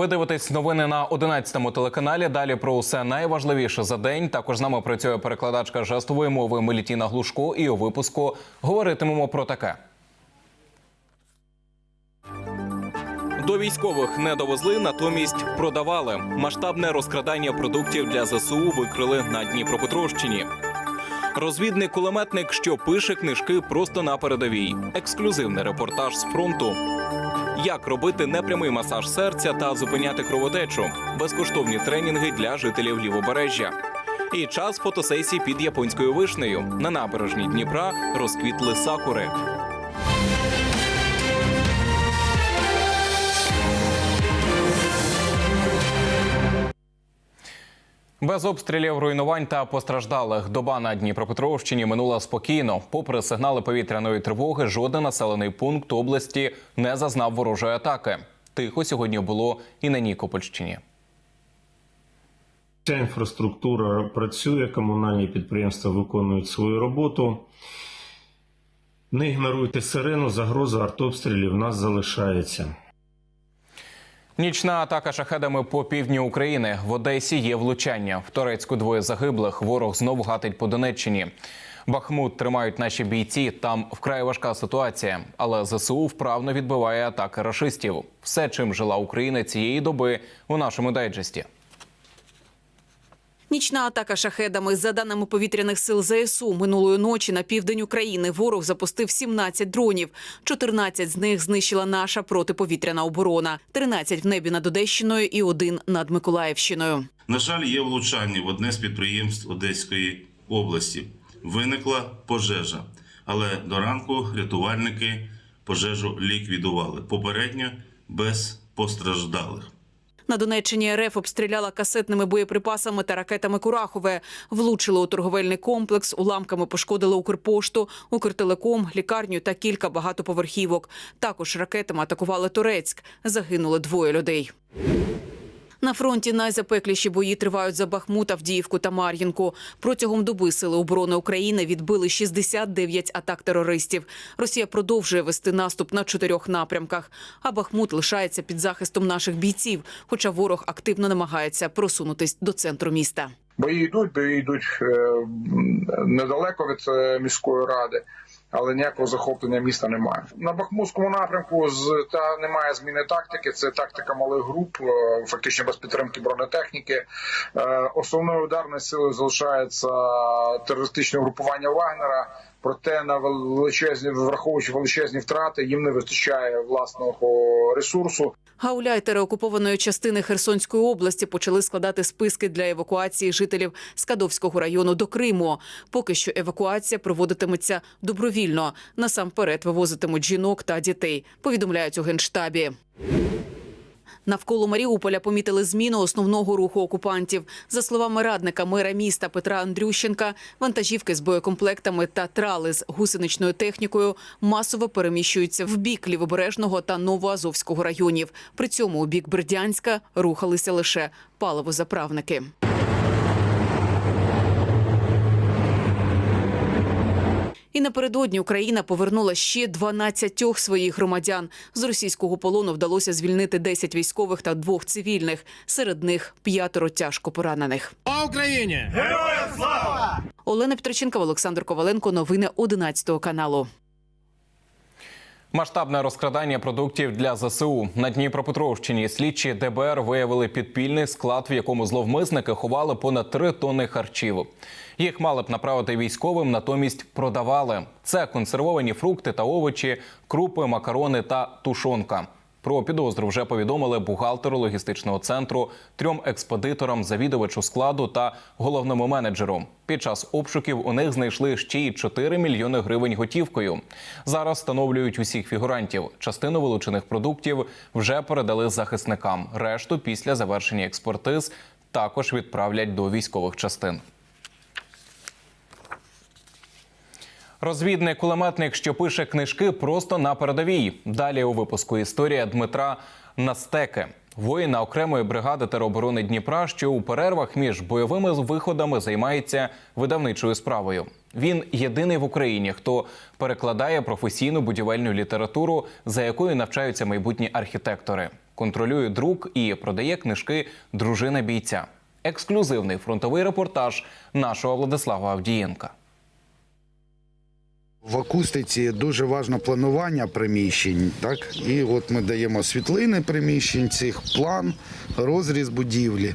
Ви дивитесь новини на 11-му телеканалі. Далі про усе найважливіше за день. Також з нами працює перекладачка жестової мови Мелітіна Глушко. І у випуску говоритимемо про таке. До військових не довезли, натомість продавали. Масштабне розкрадання продуктів для ЗСУ викрили на Дніпропетровщині. Розвідник кулеметник, що пише книжки просто на передовій. Ексклюзивний репортаж з фронту. Як робити непрямий масаж серця та зупиняти кровотечу, безкоштовні тренінги для жителів лівобережжя. І час фотосесії під японською вишнею. На набережні Дніпра розквітли сакури. Без обстрілів, руйнувань та постраждалих доба на Дніпропетровщині минула спокійно. Попри сигнали повітряної тривоги, жоден населений пункт області не зазнав ворожої атаки. Тихо сьогодні було і на Нікопольщині. Ця інфраструктура працює, комунальні підприємства виконують свою роботу. Не ігноруйте сирену, загроза артобстрілів в нас залишається. Нічна атака шахедами по півдню України. В Одесі є влучання. В Торецьку двоє загиблих. Ворог знову гатить по Донеччині. Бахмут тримають наші бійці. Там вкрай важка ситуація. Але ЗСУ вправно відбиває атаки рашистів. Все, чим жила Україна цієї доби у нашому дайджесті. Нічна атака шахедами. За даними повітряних сил ЗСУ, минулої ночі на південь України ворог запустив 17 дронів. 14 з них знищила наша протиповітряна оборона, 13 в небі над Одещиною і один над Миколаївщиною. На жаль, є влучання в одне з підприємств Одеської області. Виникла пожежа, але до ранку рятувальники пожежу ліквідували. Попередньо без постраждалих. На Донеччині РФ обстріляла касетними боєприпасами та ракетами Курахове. влучила у торговельний комплекс, уламками пошкодило Укрпошту, Укртелеком, лікарню та кілька багатоповерхівок. Також ракетами атакували Турецьк. Загинули двоє людей. На фронті найзапекліші бої тривають за Бахмут, Авдіївку та Мар'їнку. Протягом доби сили оборони України відбили 69 атак терористів. Росія продовжує вести наступ на чотирьох напрямках. А Бахмут лишається під захистом наших бійців, хоча ворог активно намагається просунутись до центру міста. Бої йдуть, бої йдуть е, недалеко від е, міської ради, але ніякого захоплення міста немає. На Бахмутському напрямку з та немає зміни тактики. Це тактика малих груп, е, фактично без підтримки бронетехніки. Е, Основною ударною силою залишається терористичне групування Вагнера. Проте на величезні враховуючи величезні втрати, їм не вистачає власного ресурсу. Гауляйтери окупованої частини Херсонської області почали складати списки для евакуації жителів Скадовського району до Криму. Поки що евакуація проводитиметься добровільно. Насамперед вивозитимуть жінок та дітей. Повідомляють у генштабі. Навколо Маріуполя помітили зміну основного руху окупантів. За словами радника мера міста Петра Андрющенка, вантажівки з боєкомплектами та трали з гусеничною технікою масово переміщуються в бік лівобережного та новоазовського районів. При цьому у бік Бердянська рухалися лише паливозаправники. І напередодні Україна повернула ще 12 своїх громадян. З російського полону вдалося звільнити 10 військових та двох цивільних. Серед них п'ятеро тяжко поранених. Слава Україні! Олена Петриченка, Олександр Коваленко. Новини 11 каналу. Масштабне розкрадання продуктів для ЗСУ на Дніпропетровщині. Слідчі ДБР виявили підпільний склад, в якому зловмисники ховали понад три тонни харчів. Їх мали б направити військовим, натомість продавали. Це консервовані фрукти та овочі, крупи, макарони та тушонка. Про підозру вже повідомили бухгалтеру логістичного центру, трьом експедиторам, завідувачу складу та головному менеджеру. Під час обшуків у них знайшли ще й 4 мільйони гривень готівкою. Зараз встановлюють усіх фігурантів. Частину вилучених продуктів вже передали захисникам. Решту після завершення експертиз також відправлять до військових частин. Розвідний кулеметник, що пише книжки просто на передовій. Далі у випуску історія Дмитра Настеки, воїна окремої бригади тероборони Дніпра, що у перервах між бойовими виходами займається видавничою справою. Він єдиний в Україні, хто перекладає професійну будівельну літературу, за якою навчаються майбутні архітектори. контролює друк і продає книжки дружина бійця. Ексклюзивний фронтовий репортаж нашого Владислава Авдієнка. В акустиці дуже важливо планування приміщень. Так? І от ми даємо світлини приміщень, цих план, розріз будівлі.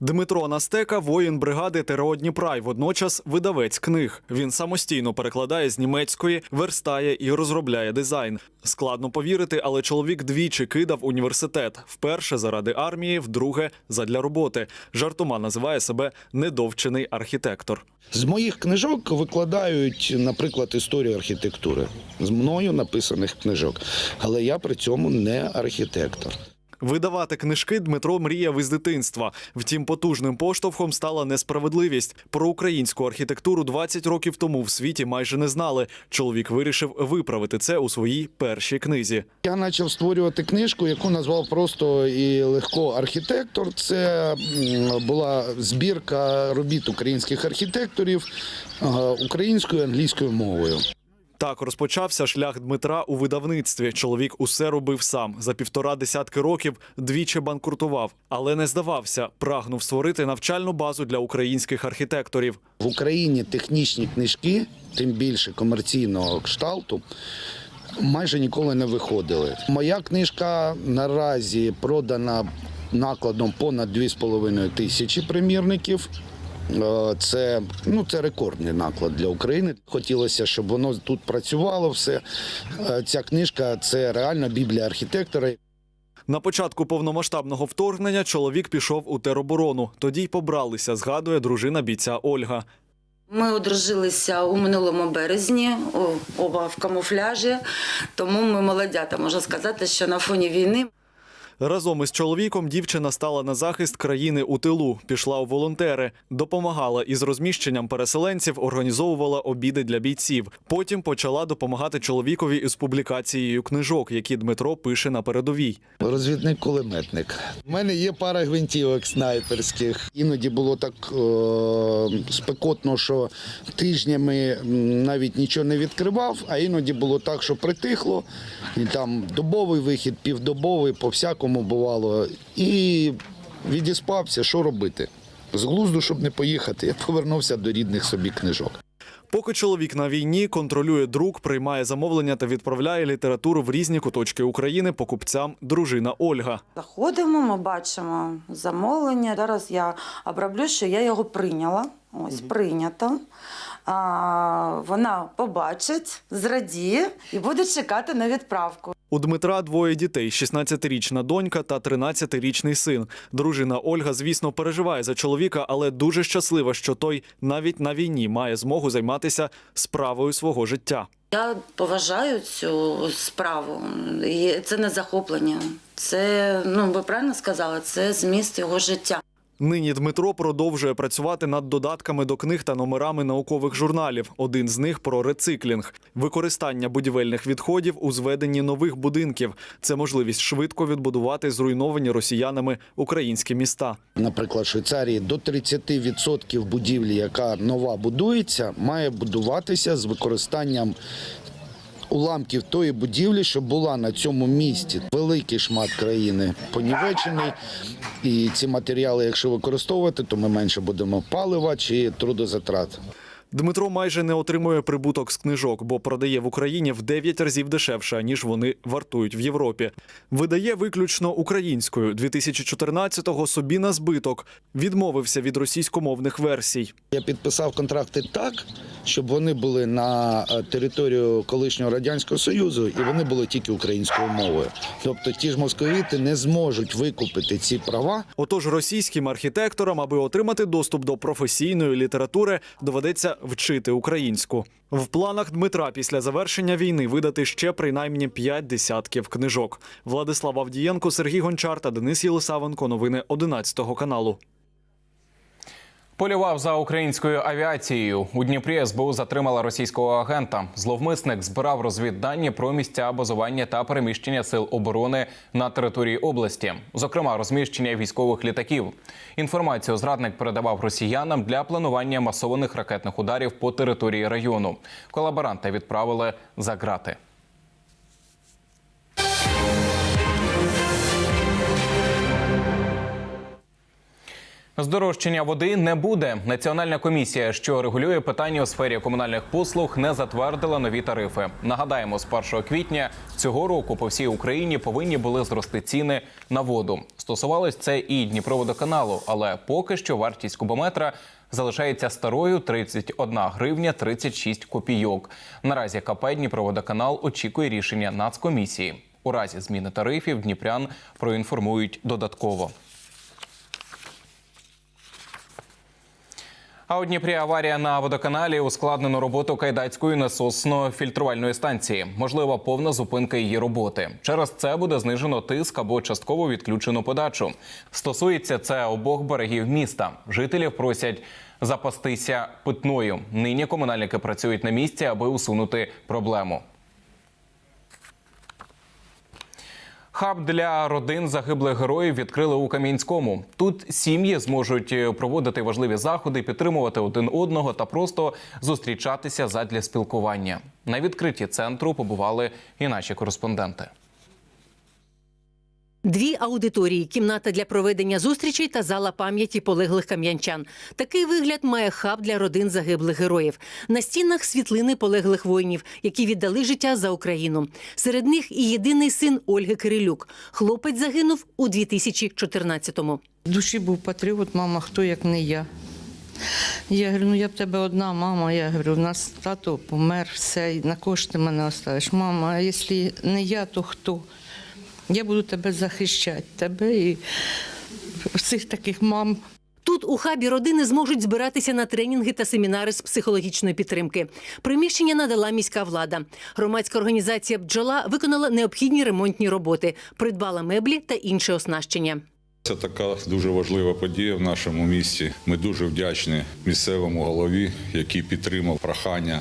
Дмитро Настека, воїн бригади ТРО Дніпра й водночас видавець книг. Він самостійно перекладає з німецької, верстає і розробляє дизайн. Складно повірити, але чоловік двічі кидав університет. Вперше заради армії, вдруге задля роботи. Жартома називає себе недовчений архітектор. З моїх книжок викладають, наприклад, історію архітектури. З мною написаних книжок. Але я при цьому не архітектор. Видавати книжки Дмитро мріяв із дитинства. Втім, потужним поштовхом стала несправедливість. Про українську архітектуру 20 років тому в світі майже не знали. Чоловік вирішив виправити це у своїй першій книзі. Я почав створювати книжку, яку назвав просто і легко архітектор. Це була збірка робіт українських архітекторів е, українською і англійською мовою. Так розпочався шлях Дмитра у видавництві. Чоловік усе робив сам. За півтора десятки років двічі банкрутував, але не здавався. Прагнув створити навчальну базу для українських архітекторів. В Україні технічні книжки, тим більше комерційного кшталту, майже ніколи не виходили. Моя книжка наразі продана накладом понад 2,5 тисячі примірників. Е, Це, ну, це рекордний наклад для України. Хотілося, щоб воно тут працювало все. Е, Ця книжка це реальна біблія архітектора. На початку повномасштабного вторгнення чоловік пішов у тероборону. Тоді й побралися, згадує дружина бійця Ольга. Ми одружилися у минулому березні, оба в камуфляжі, тому ми молодята, можна сказати, що на фоні війни Разом із чоловіком дівчина стала на захист країни у тилу, пішла у волонтери, допомагала із розміщенням переселенців, організовувала обіди для бійців. Потім почала допомагати чоловікові із публікацією книжок, які Дмитро пише на передовій. Розвідник-кулеметник. У мене є пара гвинтівок снайперських. Іноді було так е- спекотно, що тижнями навіть нічого не відкривав, а іноді було так, що притихло. І там добовий вихід, півдобовий, по всякому бувало. І відіспався, що робити. З глузду, щоб не поїхати, я повернувся до рідних собі книжок. Поки чоловік на війні контролює друк, приймає замовлення та відправляє літературу в різні куточки України покупцям дружина Ольга. заходимо, ми бачимо замовлення. Зараз я оброблю, що я його прийняла. Ось прийнято. А, вона побачить, зрадіє і буде чекати на відправку. У Дмитра двоє дітей: 16-річна донька та 13-річний син. Дружина Ольга, звісно, переживає за чоловіка, але дуже щаслива, що той навіть на війні має змогу займатися справою свого життя. Я поважаю цю справу. І це не захоплення. Це, ну ви правильно сказали, це зміст його життя. Нині Дмитро продовжує працювати над додатками до книг та номерами наукових журналів. Один з них про рециклінг, використання будівельних відходів у зведенні нових будинків. Це можливість швидко відбудувати зруйновані росіянами українські міста. Наприклад, Швейцарії до 30% будівлі, яка нова будується, має будуватися з використанням уламків тої будівлі, що була на цьому місці. Великий шмат країни понівечений. І ці матеріали, якщо використовувати, то ми менше будемо палива чи трудозатрат. Дмитро майже не отримує прибуток з книжок, бо продає в Україні в 9 разів дешевше, ніж вони вартують в Європі. Видає виключно українською. 2014-го собі на збиток відмовився від російськомовних версій. Я підписав контракти так, щоб вони були на е, територію колишнього радянського союзу, і вони були тільки українською мовою. Тобто, ті ж московіти не зможуть викупити ці права. Отож, російським архітекторам, аби отримати доступ до професійної літератури, доведеться вчити українську. В планах Дмитра після завершення війни видати ще принаймні п'ять десятків книжок. Владислав Авдієнко, Сергій Гончар та Денис Єлисавенко. Новини 11 каналу. Полював за українською авіацією. У Дніпрі СБУ затримала російського агента. Зловмисник збирав розвіддані про місця базування та переміщення сил оборони на території області, зокрема розміщення військових літаків. Інформацію зрадник передавав росіянам для планування масованих ракетних ударів по території району. Колаборанта відправили за грати. Здорожчання води не буде. Національна комісія, що регулює питання у сфері комунальних послуг, не затвердила нові тарифи. Нагадаємо, з 1 квітня цього року по всій Україні повинні були зрости ціни на воду. Стосувалось це і Дніпроводоканалу, але поки що вартість кубометра залишається старою 31 гривня 36 копійок. Наразі КП Дніпроводоканал очікує рішення Нацкомісії. У разі зміни тарифів Дніпрян проінформують додатково. А у Дніпрі аварія на водоканалі ускладнено роботу кайдацької насосно-фільтрувальної станції. Можлива повна зупинка її роботи. Через це буде знижено тиск або частково відключено подачу. Стосується це обох берегів міста. Жителів просять запастися питною. Нині комунальники працюють на місці, аби усунути проблему. Хаб для родин загиблих героїв відкрили у Кам'янському. Тут сім'ї зможуть е, проводити важливі заходи, підтримувати один одного та просто зустрічатися задля спілкування. На відкритті центру побували і наші кореспонденти. Дві аудиторії, кімната для проведення зустрічей та зала пам'яті полеглих кам'янчан. Такий вигляд має хаб для родин загиблих героїв. На стінах світлини полеглих воїнів, які віддали життя за Україну. Серед них і єдиний син Ольги Кирилюк. Хлопець загинув у 2014-му. В душі був патріот, мама, хто як не я. Я говорю, ну я в тебе одна мама. Я говорю, у нас тато помер, все, на кого ж ти мене оставиш? Мама, а якщо не я, то хто? Я буду тебе захищати, тебе і всіх таких мам. Тут у хабі родини зможуть збиратися на тренінги та семінари з психологічної підтримки. Приміщення надала міська влада. Громадська організація Бджола виконала необхідні ремонтні роботи, придбала меблі та інше оснащення. Це така дуже важлива подія в нашому місті. Ми дуже вдячні місцевому голові, який підтримав прохання,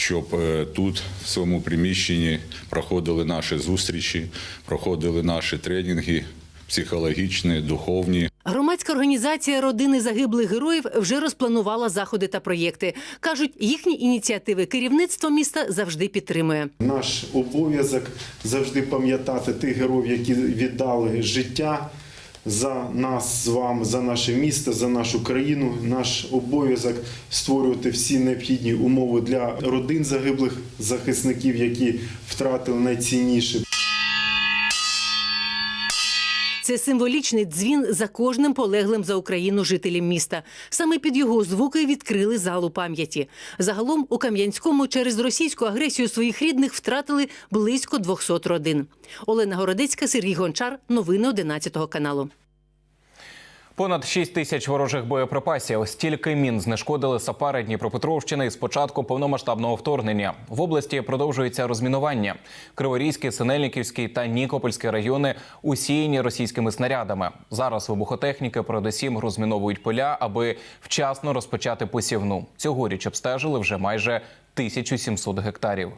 щоб е, тут, в своєму приміщенні, проходили наші зустрічі, проходили наші тренінги психологічні, духовні. Громадська організація родини загиблих героїв вже розпланувала заходи та проєкти. кажуть, їхні ініціативи керівництво міста завжди підтримує. Наш обов'язок завжди пам'ятати тих героїв, які віддали життя за нас з вами, за наше місто, за нашу країну. Наш обов'язок створювати всі необхідні умови для родин загиблих захисників, які втратили найцінніше. Це символічний дзвін за кожним полеглим за Україну жителем міста. Саме під його звуки відкрили залу пам'яті. Загалом у Кам'янському через російську агресію своїх рідних втратили близько 200 родин. Олена Городецька, Сергій Гончар. Новини 11 каналу. Понад 6 тисяч ворожих боєприпасів. Стільки мін знешкодили сапари Дніпропетровщини з початку повномасштабного вторгнення. В області продовжується розмінування. Криворізький, Синельниківський та Нікопольський райони усіяні російськими снарядами. Зараз вибухотехніки передусім розміновують поля, аби вчасно розпочати посівну. Цьогоріч обстежили вже майже 1700 гектарів.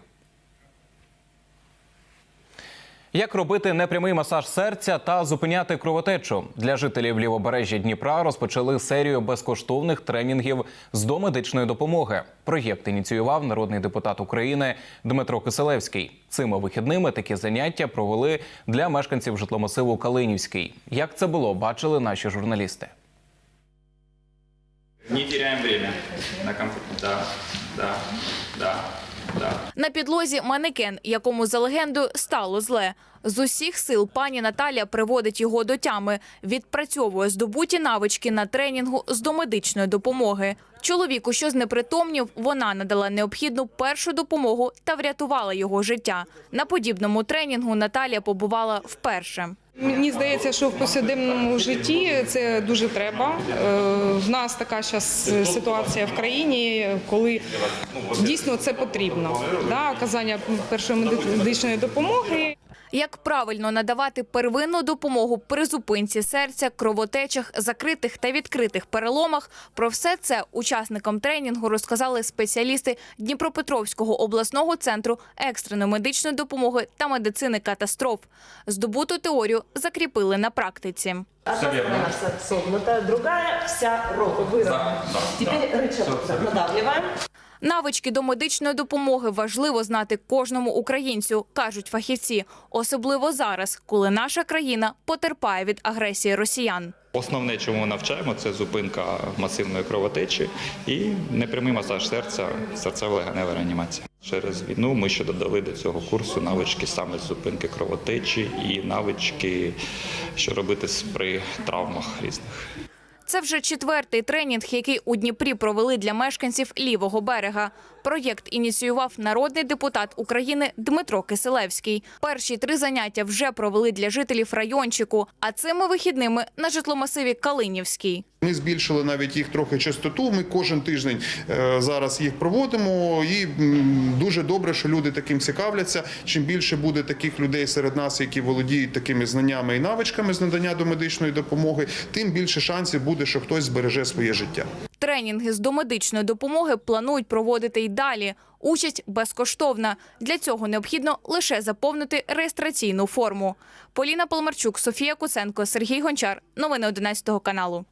Як робити непрямий масаж серця та зупиняти кровотечу для жителів лівобережжя Дніпра розпочали серію безкоштовних тренінгів з домедичної допомоги. Проєкт ініціював народний депутат України Дмитро Киселевський. Цими вихідними такі заняття провели для мешканців житломасиву Калинівський. Як це було, бачили наші журналісти. Не теряем время на комфорт. Да, да, да. На підлозі манекен, якому за легендою стало зле. З усіх сил пані Наталя приводить його до тями, відпрацьовує здобуті навички на тренінгу з домедичної допомоги. Чоловіку, що знепритомнів, вона надала необхідну першу допомогу та врятувала його життя. На подібному тренінгу Наталія побувала вперше. Мені здається, що в повсякденному житті це дуже треба. Е, В нас така зараз ситуація в країні, коли дійсно це потрібно. Да, оказання першої медичної допомоги. Як правильно надавати первинну допомогу при зупинці серця, кровотечах, закритих та відкритих переломах? Про все це учасникам тренінгу розказали спеціалісти Дніпропетровського обласного центру екстреної медичної допомоги та медицини катастроф. Здобуту теорію закріпили на практиці. Одна согнута, другая вся выровнена. Теперь рычаг надавливаем. Навички до медичної допомоги важливо знати кожному українцю, кажуть фахівці, особливо зараз, коли наша країна потерпає від агресії росіян. Основне, чому навчаємо, це зупинка масивної кровотечі і непрямий масаж серця, серцево-легенева реанімація. Через війну ми ще додали до цього курсу навички саме зупинки кровотечі і навички, що робити при травмах різних. Це вже четвертий тренінг, який у Дніпрі провели для мешканців лівого берега. Проєкт ініціював народний депутат України Дмитро Киселевський. Перші три заняття вже провели для жителів райончику, а цими вихідними на житломасиві Калинівський. Ми збільшили навіть їх трохи частоту. Ми кожен тиждень е, зараз їх проводимо, і дуже добре, що люди таким цікавляться. Чим більше буде таких людей серед нас, які володіють такими знаннями і навичками з надання до медичної допомоги, тим більше шансів буде, що хтось збереже своє життя. Тренінги з домедичної допомоги планують проводити й далі. Участь безкоштовна. Для цього необхідно лише заповнити реєстраційну форму. Поліна Полмарчук, Софія Куценко, Сергій Гончар. Новини 11 каналу.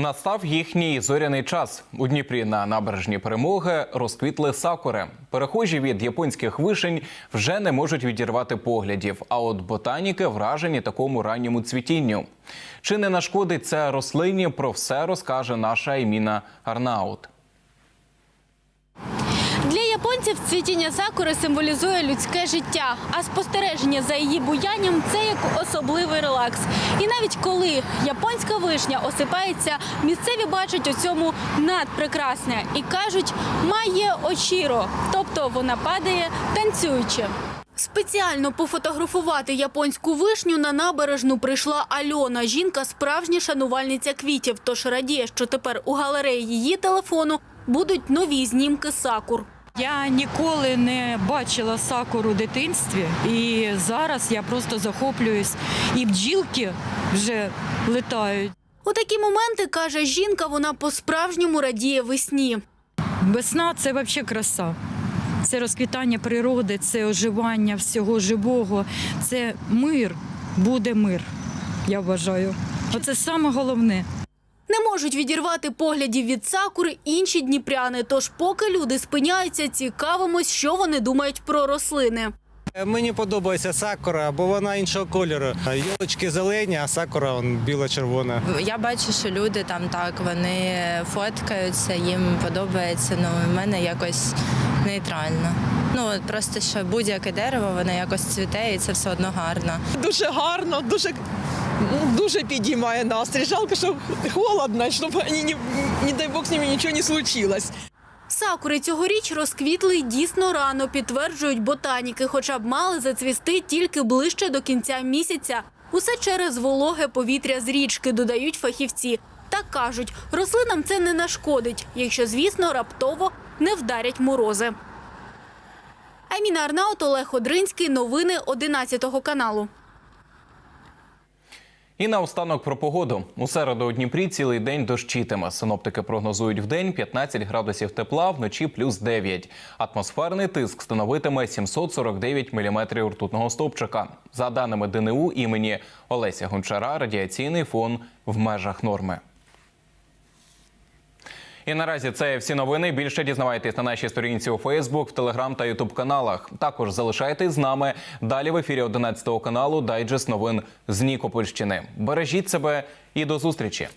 Настав їхній зоряний час. У Дніпрі на набережні перемоги розквітли сакури. Перехожі від японських вишень вже не можуть відірвати поглядів. А от ботаніки вражені такому ранньому цвітінню. Чи не нашкодить це рослині? Про все розкаже наша Еміна Арнаут. Японців цвітіння сакури символізує людське життя, а спостереження за її буянням це як особливий релакс. І навіть коли японська вишня осипається, місцеві бачать у цьому надпрекрасне і кажуть, має очіро, тобто вона падає танцюючи. Спеціально пофотографувати японську вишню на набережну прийшла Альона. Жінка справжня шанувальниця квітів, тож радіє, що тепер у галереї її телефону будуть нові знімки сакур. Я ніколи не бачила сакуру у дитинстві, і зараз я просто захоплююсь. І бджілки вже летають. У такі моменти, каже жінка, вона по-справжньому радіє весні. Весна це взагалі краса. Це розквітання природи, це оживання всього живого, це мир, буде мир, я вважаю. Оце саме головне. Не можуть відірвати поглядів від сакури інші дніпряни. Тож, поки люди спиняються, цікавимось, що вони думають про рослини. Мені подобається сакура, бо вона іншого кольору. Йолочки зелені, а сакура он, біло-червона. Я бачу, що люди там так вони фоткаються, їм подобається. Ну в мене якось нейтрально. Ну просто що будь-яке дерево, воно якось цвіте, і це все одно гарно. Дуже гарно, дуже, дуже підіймає настрій. Жалко, що холодно, щоб вони, не, не дай Бог, з ними нічого не случилось. Сакури цьогоріч розквітли дійсно рано, підтверджують ботаніки, хоча б мали зацвісти тільки ближче до кінця місяця. Усе через вологе повітря з річки, додають фахівці. Так кажуть, рослинам це не нашкодить, якщо, звісно, раптово не вдарять морози. Аміна Арнаут, Олег Одринський. Новини 11 каналу. І наостанок про погоду. У середу у Дніпрі цілий день дощитиме. Синоптики прогнозують в день 15 градусів тепла, вночі плюс 9. Атмосферний тиск становитиме 749 міліметрів ртутного стовпчика. За даними ДНУ імені Олеся Гончара, радіаційний фон в межах норми. І наразі це всі новини. Більше дізнавайтесь на нашій сторінці у Фейсбук, в Телеграм та Ютуб каналах. Також залишайтесь з нами. Далі в ефірі 11 каналу Дайджест новин з Нікопольщини. Бережіть себе і до зустрічі.